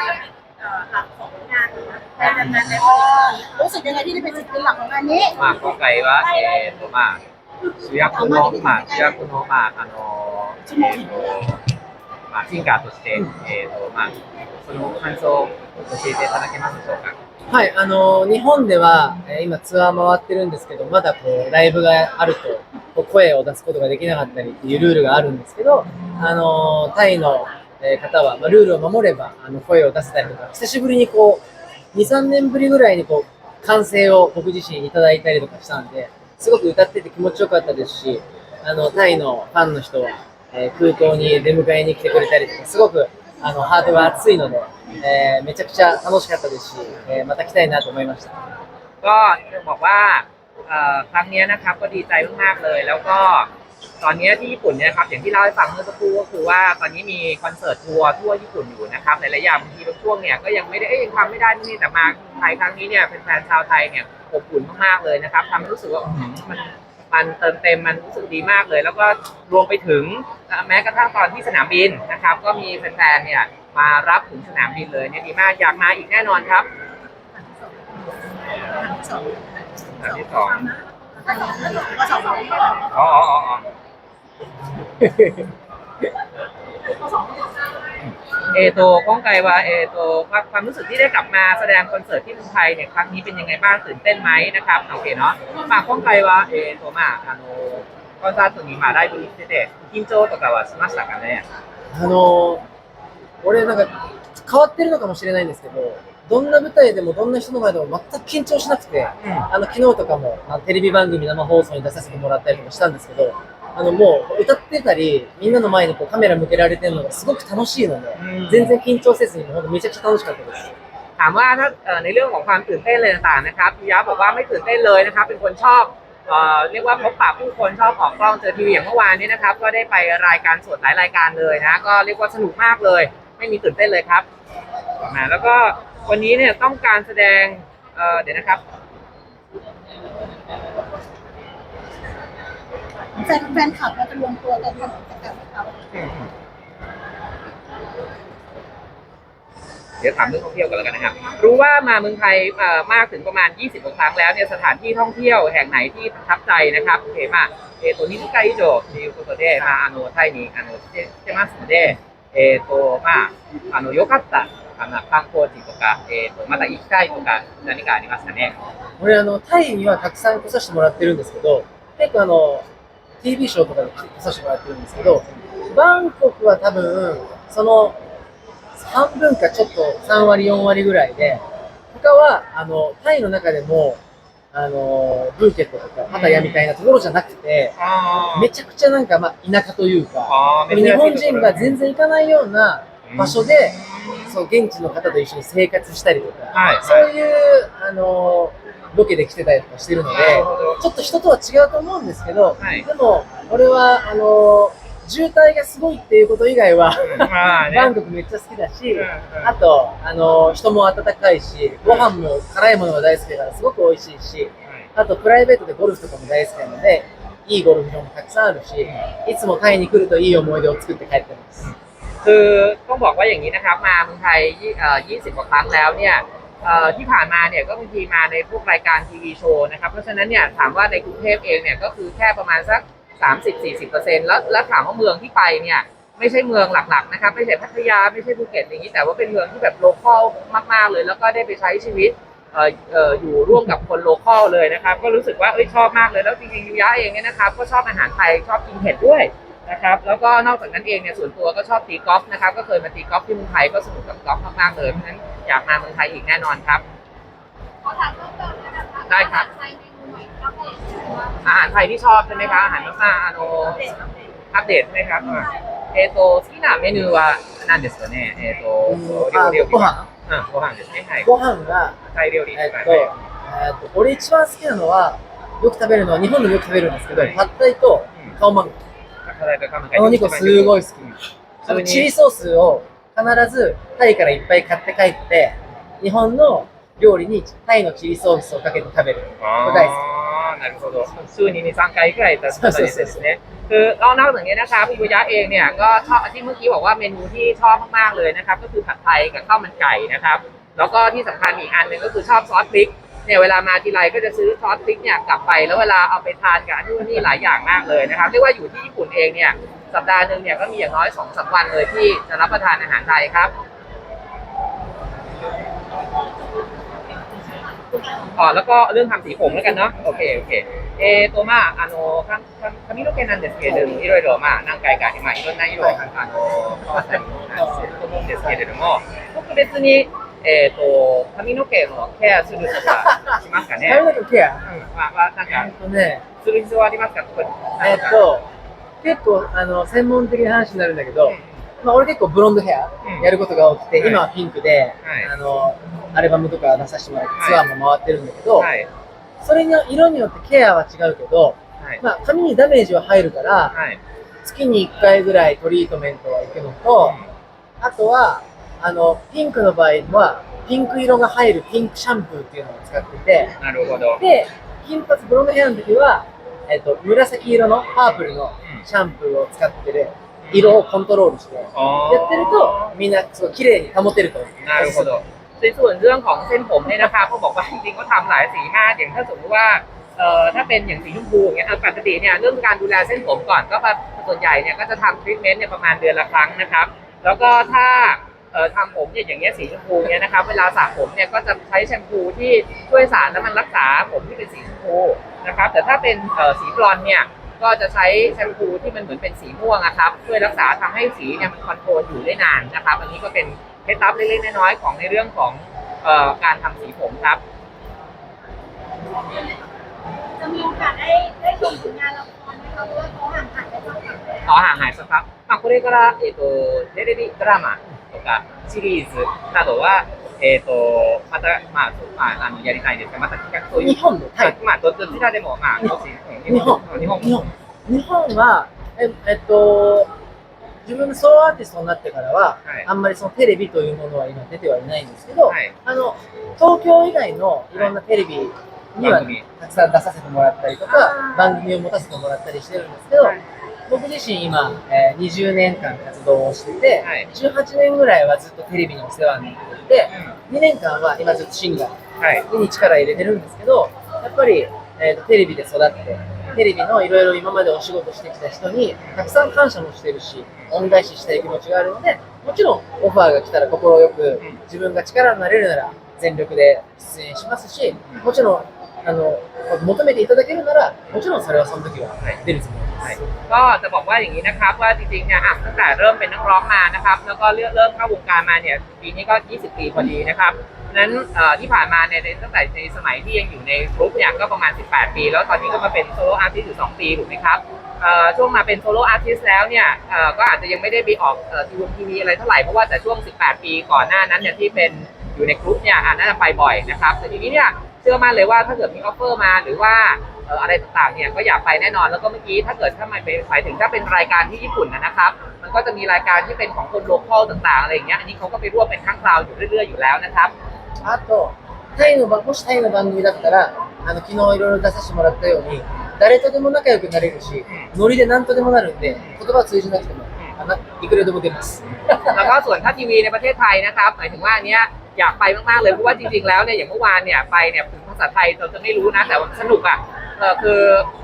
จะเป็นเอ่อหลักของงานการดำเนินในวันนี้ รู้สึกยังไงที่ได้เป็นศิลปินหลักของงานนี้ まあ、今回は、えーとまあ、主役の、まあ、主役の、まあ、あの、えーとまあ、シンガーとして、えーとまあ、その感想を教えていただけますでしょうか。はい、あの日本では、えー今ツアー回ってるんですけど、まだこう、ライブがあると、こう声を出すことができなかったりっていうルールがあるんですけど、あのタイの えー方は、まあ、ルールを守れば、あの、声を出せたりとか、久しぶりにこう、2、3年ぶりぐらいにこう、歓声を僕自身いただいたりとかしたんで、すごく歌ってて気持ちよかったですし、あの、タイのファンの人は、えー空港に出迎えに来てくれたりとか、すごく、あの、ハートが熱いので、えーめちゃくちゃ楽しかったですし、えーまた来たいなと思いました。 ก็ต้องบอกว่าเอ่อครั้งเนี้ยนะครับก็ดีใจมากๆเลย แล้วก็ ตอนเนี้ยที่ญี่ปุ่นเนี่ยนะครับอย่างที่เล่าให้ฟังเมื่อสักครู่ก็คือว่าตอนนี้มีคอนเสิร์ตทัวร์ทั่วญี่ปุ่นอยู่นะครับหลายๆอย่างบางทีบางช่วงเนี่ยก็ยังไม่ได้เอ้ยยังทำไม่ได้นู่นนี่แต่มาไทยครั้งนี้เนี่ยเป็นแฟนชาวไทยเนี่ยอบอุ่นมากๆเลยนะครับทำให้รู้สึกว่าอื้อหือมันมันเติมเต็มมันรู้สึกดีมากเลย แล้วก็รวมไปถึงแม้กระทั่งตอนที่สนามบินนะครับ ก็มีแฟนๆเนี่ยมารับถึงสนามบินเลยเนี่ยดีมากอยากมาอีกแน่นอนครับสองอันที่สอง อ๋ออ๋ออ๋อเอโตก้องไกว่าเอโตความรู้สึกที่ได้กลับมาแสดงคอนเสิร์ตที่เมืองไทยเนี่ยครั้งนี้เป็นยังไงบ้างตื่นเต้นไหมนะครับโอเคเนาะมาก้องไกว่าเอโตมาไลฟ์นี้เตะกังวลหรือว่าสัมあのコンサートにまあライブに来てて緊張とかはしましたかねあの俺なんか変わってるのかもしれないんですけどどんな舞台でもどんな人の前でも全く緊張しなくて、あの昨日とかもあのテレビ番組生放送に出させてもらったりとかしたんですけど、あのもう歌ってたり、みんなの前にこうカメラ向けられてるのがすごく楽しいので、全然緊張せずに、本当めちゃくちゃ楽しかったです。 ถามว่าถ้าเอ่อในเรื่องของความตื่นเต้นอะไรต่างๆนะครับพี่ยะบอกว่าไม่ตื่นเต้นเลยนะครับ เป็นคนชอบเอ่อเรียกว่าพบปะผู้คนชอบออกกล้องเจอทีวีอย่างเมื่อวานนี้นะครับ ก็ได้ไปรายการสดหลายรายการเลยนะ ก็เรียกว่าสนุกมากเลย ไม่มีตื่นเต้นเลยครับมาแล้วก็ วันนี้เนี่ยต้องการแสดงเเดี๋ยวนะครับแฟนแฟนคลับเราจะรวมตัวกันทำกิจกรรมเขาเดี๋ยวถามเรื่องท่องเที่ยวกันแล้วกันนะครับ รู้ว่ามาเมืองไทยมากถึงประมาณ 20ครั้งแล้วเนี่ยสถานที่ท่องเที่ยวแห่งไหนที่ทับใจนะครับโอเคมาเอตันี้ใกล้โจทย์นิวโคโตเดมาอโนไทยนี้อโนเจมาสเดเอโตมาอโนโยกัตตะ かったあの観光地とかえっ、とまた行きたいとか何かありますかね？俺あの、タイにはたくさん来させてもらってるんですけど、結構あの、TV ショーとかで来させてもらってるんですけど、バンコクは多分、その、半分かちょっと3割、4割ぐらいで、他は、あの、タイの中でも、あの、ブーケットとか、パタヤみたいなところじゃなくて、めちゃくちゃなんか、まあ、田舎というか、あー日本人が全然行かないような場所で、そう、現地の方と一緒に生活したりとか、はい。はいそういう、あのーロケで来てたりとかしてるのでちょっと人とは違うと思うんですけど、はい。でも、俺は、あのー渋滞がすごいっていうこと以外は、まあね。バンコクめっちゃ好きだし、うんうん。あと、あのー人も温かいし、ご飯も辛いものが大好きだからすごく美味しいし、あとプライベートでゴルフとかも大好きなので、いいゴルフ場もたくさんあるし、いつもタイに来るといい思い出を作って帰ってます。 คือต้องบอกว่าอย่างนี้นะครับ มาเมืองไทยยี่เอ่อ20กว่าครั้งแล้วเนี่ยที่ผ่านมาเนี่ยก็บางทีมาในพวกรายการทีวีโชว์นะครับ เพราะฉะนั้นเนี่ยถามว่าในกรุงเทพเองเนี่ยก็คือแค่ประมาณสัก 30-40%แล้วแล้วถามว่าเมืองที่ไปเนี่ยไม่ใช่เมืองหลักๆนะครับไม่ใช่พัทยาไม่ใช่ภูเก็ตอย่างนี้แต่ว่าเป็นเมืองที่แบบโลคอลมากๆเลย แล้วก็ได้ไปใช้ชีวิตเอ่อเอ่ออยู่ร่วมกับคนโลคอลเลยนะครับ ก็รู้สึกว่าเอ้ยชอบมากเลยแล้วจริงๆยูยะเองเนี่ยนะครับก็ชอบอาหารไทยชอบกินเผ็ดด้วย นะครับแล้วก็นอกจากนั้นเองเนี่ยส่วนตัวก็ชอบตีกอล์ฟนะครับก็เคยมาตีกอล์ฟที่เมืองไทยก็สนุกกับกอล์ฟมากๆเลยเพราะฉะนั้นอยากมาเมืองไทยอีกแน่นอนครับ ขอถามเพิ่มเติมด้วยนะคะ ได้ครับ ใช้เมนูใหม่อัปเดตใช่ไหมว่า อาหารไทยที่ชอบใช่ไหมคะอาหารมาอาโน อัปเดตอัปเดต อัปเดตใช่ไหมครับเอโต好きなメニューは何ですかねえっとあ料理ご飯うんご飯ですねはいご飯が、タイ料理えっと、えっと、俺一番好きなのは、よく食べるのは、日本でもよく食べるんですけど、はいパッタイとカオマン 辛いか分かんないあの2個すごい好きあのチリソースを必ずタイからいっぱい買って帰って日本の料理にタイのチリソースをかけて食べる大好きなるほど週に23回くらいだったんですねคือก็นอกจากนี้นะครับพี่ยุยะเองเนี่ยก็ชอบที่เมื่อกี้บอกว่าเมนูที่ชอบมากๆเลยนะครับก็คือผัดไทยกับข้าวมันไก่นะครับแล้วก็ที่สำคัญอีกอันหนึ่งก็คือชอบซอสพริก เนี่ยเวลามาทีไรก็จะซื้อซอสพริกเนี่ยกลับไป แล้วเวลาเอาไปทานกับอันนู่นนี่หลายอย่างมากเลยนะครับเรียกว่าอยู่ที่ญี่ปุ่นเองเนี่ยสัปดาห์หนึ่งเนี่ยก็มีอย่างน้อยสองสามวันเลยที่จะรับประทานอาหารไทยครับ อ๋อแล้วก็เรื่องทำสีผมแล้วกันเนาะโอเคโอเคえーとまああのかか髪の毛なんですけれどもいろいろまあ何回かまあいろんな色をあの変わったりもすると思うんですけれども特別に えっ、と髪の毛のケアするとかしますかね。髪の毛ケア？うん。まあまあなんえかっとね。する必要ありますか？特にえっと結構あの専門的な話になるんだけど、まあ、俺結構ブロンドヘアうん。やることが多くて、はい。今はピンクで、はい。あのアルバムとか出させてもらってツアーも回ってるんだけど、はい。それの色によってケアは違うけど、はい。まあ、髪にダメージは入るから、はい。月に1回ぐらいトリートメントは行くのと、あとはあのピンクの場合はピンク色が入るピンクシャンプーっていうのを使っててなるほど。で金髪ブロンドヘアの時は、えっと紫色のパープルのシャンプーを使ってる色をコントロールしてやอ๋อ ってるとみんなすごい綺麗に保てると思う なるほどในส่วนเรื่องของเส้นผมเนี่ยนะครับเขาบอกว่าจริงๆเขาทำหลายสีมากอย่างถ้าสมมติว่าเอ่อถ้าเป็นอย่างสีชมพูอย่างเงี้ยเอาปกติเนี่ยเรื่องการดูแลเส้นผมก่อนก็ส่วนใหญ่เนี่ยก็จะทำทรีทเมนต์เนี่ยประมาณเดือนละครั้งนะครับ แล้วก็ถ้า เอ่อทำผมเนี่ยอย่างเงี้ยสีชมพูเนี่ยนะครับ เวลาสระผมเนี่ยก็จะใช้แชมพูที่ช่วยสารแล้วมันรักษาผมที่เป็นสีชมพูนะครับ แต่ถ้าเป็นเอ่อสีบลอนด์เนี่ย ก็จะใช้แชมพูที่มันเหมือนเป็นสีม่วงอะครับช่วยรักษาทำให้สีเนี่ยมันคอนโทรลอยู่ได้นานนะครับ อันนี้ก็เป็นเคล็ดลับเล็กๆน้อยๆของในเรื่องของเอ่อการทำสีผมครับ จะมีโอกาสได้ได้ชมผลงานละครไหมคะเพราะว่าเขาห่างหายไปสักพักแล้ว ขอห่างหายสักพักまあこれから、えー、とテレビドラマと かシリーズなどは、えー、とまた、まあまあ、あのやりたいですがまた企画そういう日本でタイまあ、どどちらでも、まあ、どっちうん日本。日本。日本日本はええっと自分のソロアーティストになってからは、はい。あんまりそのテレビというものは今出てはいないんですけど、はい。あの東京以外のいろんなテレビには番組。たくさん出させてもらったりとか、番組を持たせてもらったりしてるんですけど、はい僕自身今、えー20年間活動をしてて、はい。18年ぐらいはずっとテレビにお世話になっていて、2年間は今ずっとシンガーはい。に力入れてるんですけど、やっぱり、えーとテレビで育って、テレビのいろいろ今までお仕事してきた人にたくさん感謝もしてるし、恩返ししたい気持ちがあるので、もちろんオファーが来たら快くうん。自分が力になれるなら全力で出演しますし、もちろんあの求めていただけるなら、もちろんそれはその時は出るつもり。 ก็จะบอกว่าอย่างนี้นะครับว่าจริงๆเนี่ยอะตั้งแต่เริ่มเป็นนักร้องมานะครับ แล้วก็เริ่มเริ่มเข้าวงการมาเนี่ยปีนี้ก็ 20 ปีพอดีนะครับนั้นที่ผ่านมาเนี่ยในตั้งแต่ในสมัยที่ยังอยู่ในกรุ๊ปเนี่ยก็ประมาณ 18 ปี แล้วตอนนี้ก็มาเป็นโซโล่อาร์ติสต์อยู่2ปีถูกไหมครับช่วงมาเป็นโซโล่อาร์ติสต์แล้วเนี่ยก็อาจจะยังไม่ได้ไปออกทีวีทีวีอะไรเท่าไหร่เพราะว่าแต่ช่วง 18 ปีก่อนหน้านั้นเนี่ยที่เป็นอยู่ในกรุ๊ปเนี่ยอะน่าจะไปบ่อยนะครับแต่ทีนี้เนี่ยเชื่อมั่นเลยว่าถ้าเกิดมีออฟเฟอร์มาหรือว่า ออะไรต่างๆเนี่ยก็อยากไปแน่นอนแล้วก็เมื่อกี้ถ้าเกิดถ้าไมายหถึงถ้าเป็นรายการที่ญี่ปุ่นนะครับ มันก็จะมีรายการที่เป็นของคนโลคอลต่างๆอะไรเงี้ยอันนี้เขาก็ไปร่วมเป็นข้างคราวอยู่เรื่อยๆอยู่แล้วนะครับあと、タイの番、もしタイの番組だったら、あの、昨日いろいろ出させてもらったように、誰とでも仲良くなれるし、ノリで何とでもなるんで、言葉は通じなくても、あのいくらでも出ます。แล้วก็ส่วนค่าทีวีในประเทศไทยนะครับหมายถึงว่าเนี้ยอยากไปมากๆเลยเพราะว่าจริงๆแล้วเนี่ยอย่างเมื่อวานเนี่ยไปเนี่ยถึงภาษาไทยเราจะไม่รู้นะแต่ว่าสนุกอะ เออคือ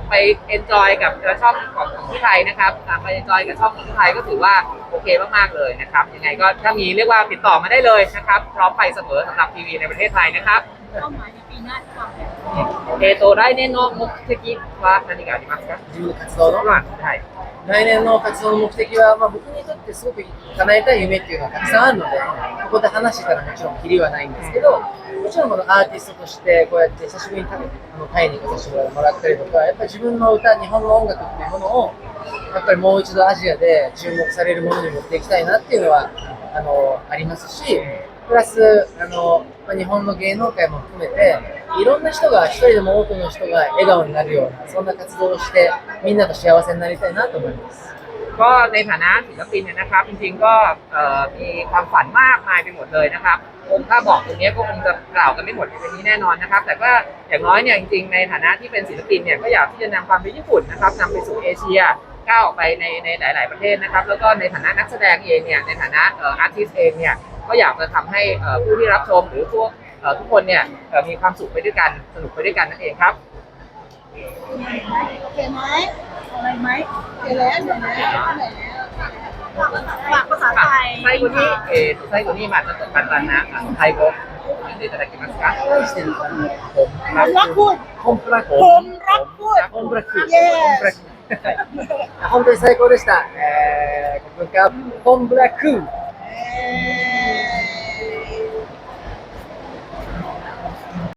ไปเอนจอยกับช่องของของที่ไทยนะครับอ่าไปเอนจอยกับช่องของที่ไทยก็ถือว่าโอเคมากๆเลยนะครับยังไงก็ถ้ามีเรียกว่าติดต่อมาได้เลยนะครับพร้อมไปเสมอสำหรับทีวีในประเทศไทยนะครับ เป้าหมายในปีหน้าที่วางแผน えー、と来年の目的は何がありますか自分の活動の。まあはい。来年の活動の目的は、まあ、僕にとってすごく叶えたい夢っていうのはたくさんあるので、 ここで話したらもちろんキリはないんですけど、もちろんこのアーティストとしてこうやって久しぶりにタイあのタイに来させてもらったりとか、やっぱり自分の歌、日本の音楽っていうものを、やっぱりもう一度アジアで注目されるものに持っていきたいなっていうのはあのありますし、プラスあの、ま日本の芸能界も含めて、いろんな人が、一人でも多くの人が笑顔になるような、そんな活動をして、みんなと幸せになりたいなと思います。 ก็ในฐานะศิลปินเนี่ยนะครับ จริงๆก็เอ่อมีความฝันมากมายไปหมดเลยนะครับคงถ้าบอกตรงนี้ก็คงจะกล่าวกันไม่หมดในวันนี้แน่นอนนะครับ แต่ก็อย่างน้อยเนี่ยจริงๆในฐานะที่เป็นศิลปินเนี่ยก็อยากที่จะนำความเป็นญี่ปุ่นนะครับนำไปสู่เอเชียก้าวออกไปในในหลาย ๆ ประเทศนะครับ แล้วก็ในฐานะนักแสดงเองเนี่ยในฐานะเอ่ออาร์ติสเองเนี่ยก็อยากจะทำให้เอ่อผู้ที่รับชมหรือพวกเอ่อทุกคนเนี่ยเอ่อมีความสุขไปด้วยกันสนุกไปด้วยกันนั่นเองครับโอเคไหม อะไรไหมโอเคแล้วเดี๋ยวนะเหนื่อยแล้ว ฝากภาษาไทย 最後に、えーと、最後に、まあ、ちょっと簡単なあのタイ語を読んでいただけますか。何してるのかな ผม ผมรักพูด コンプラック ผมรักพูด コンプラック Yes 本当に最高でした。えー、コンプラック、コンプラック。 เอ่อ